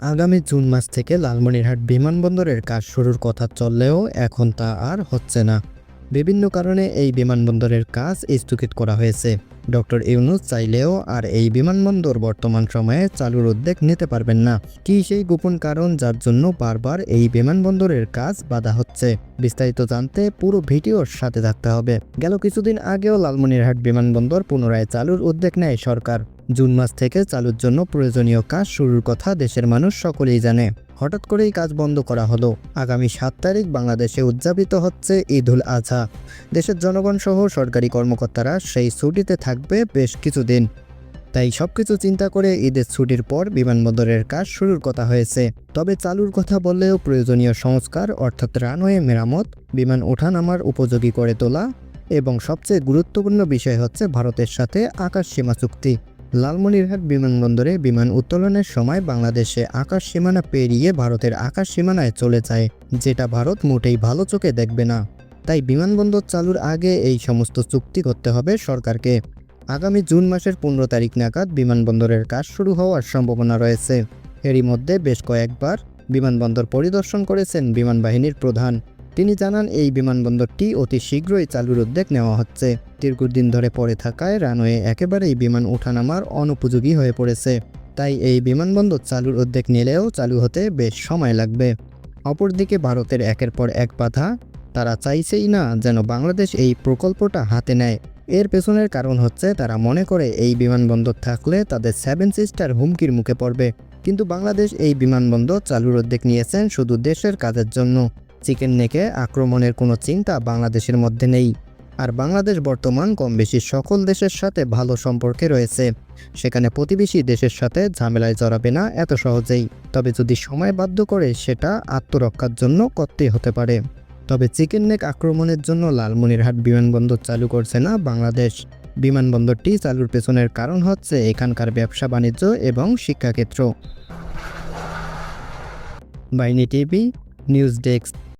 আগামী জুন মাস থেকে লালমনিরহাট বিমানবন্দরের কাজ শুরুর কথা চললেও এখন তা আর হচ্ছে না। বিভিন্ন কারণে এই বিমানবন্দরের কাজ স্থগিত করা হয়েছে। ডক্টর ইউনুস চাইলেও আর এই বিমানবন্দর বর্তমান সময়ে চালুর উদ্যোগ নিতে পারবেন না। কি সেই গোপন কারণ যার জন্য বারবার এই বিমানবন্দরের কাজ বাধা হচ্ছে? বিস্তারিত জানতে পুরো ভিডিওর সাথে থাকতে হবে। গেল কিছুদিন আগেও লালমনিরহাট বিমানবন্দর পুনরায় চালুর উদ্যোগ নেয় সরকার। জুন মাস থেকে চালুর জন্য প্রয়োজনীয় কাজ শুরুর কথা দেশের মানুষ সকলেই জানে। হঠাৎ করেই কাজ বন্ধ করা হলো। আগামী সাত তারিখ বাংলাদেশে উদযাপিত হচ্ছে ঈদ উল আজহা দেশের জনগণ সহ সরকারি কর্মকর্তারা সেই ছুটিতে থাকবে বেশ কিছুদিন। তাই সবকিছু চিন্তা করে ঈদের ছুটির পর বিমানবন্দরের কাজ শুরুর কথা হয়েছে। তবে চালুর কথা বললেও প্রয়োজনীয় সংস্কার অর্থাৎ রানওয়ে মেরামত, বিমান ওঠানামার উপযোগী করে তোলা এবং সবচেয়ে গুরুত্বপূর্ণ বিষয় হচ্ছে ভারতের সাথে আকাশ সীমা চুক্তি। লালমনিরহাট বিমানবন্দরে বিমান উত্তোলনের সময় বাংলাদেশে আকাশ সীমানা পেরিয়ে ভারতের আকাশ সীমানায় চলে যায়, যেটা ভারত মোটেই ভালো চোখে দেখবে না। তাই বিমানবন্দর চালুর আগে এই সমস্ত চুক্তি করতে হবে সরকারকে। আগামী জুন মাসের পনেরো তারিখ নাগাদ বিমানবন্দরের কাজ শুরু হওয়ার সম্ভাবনা রয়েছে। এরই মধ্যে বেশ কয়েকবার বিমানবন্দর পরিদর্শন করেছেন বিমান বাহিনীর প্রধান। তিনি জানান, এই বিমানবন্দরটি অতি শীঘ্রই চালুর উদ্যোগ নেওয়া হচ্ছে। দীর্ঘদিন ধরে পড়ে থাকায় রানওয়ে একেবারেই বিমান ওঠানামার অনুপযোগী হয়ে পড়েছে। তাই এই বিমানবন্দর চালুর উদ্যোগ নিলেও চালু হতে বেশ সময় লাগবে। অপরদিকে ভারতের একের পর এক বাধা, তারা চাইছেই না যেন বাংলাদেশ এই প্রকল্পটা হাতে নেয়। এর পেছনের কারণ হচ্ছে, তারা মনে করে এই বিমানবন্দর থাকলে তাদের সেভেন সিস্টার হুমকির মুখে পড়বে। কিন্তু বাংলাদেশ এই বিমানবন্দর চালুর উদ্যোগ নিয়েছেন শুধু দেশের কাজের জন্য। চিকেন নেকে আক্রমণের কোনো চিন্তা বাংলাদেশের মধ্যে নেই। আর বাংলাদেশ বর্তমান কম বেশি সকল দেশের সাথে ভালো সম্পর্কে রয়েছে। সেখানে প্রতিবেশী দেশের সাথে ঝামেলায় জড়াবে না এত সহজেই। তবে যদি সময় বাধ্য করে সেটা আত্মরক্ষার জন্য করতেই হতে পারে। তবে চিকেন নেক আক্রমণের জন্য লালমনিরহাট বিমানবন্দর চালু করছে না বাংলাদেশ। বিমানবন্দরটি চালুর পেছনের কারণ হচ্ছে এখানকার ব্যবসা বাণিজ্য এবং শিক্ষাক্ষেত্র। বাইনি টিভি news desk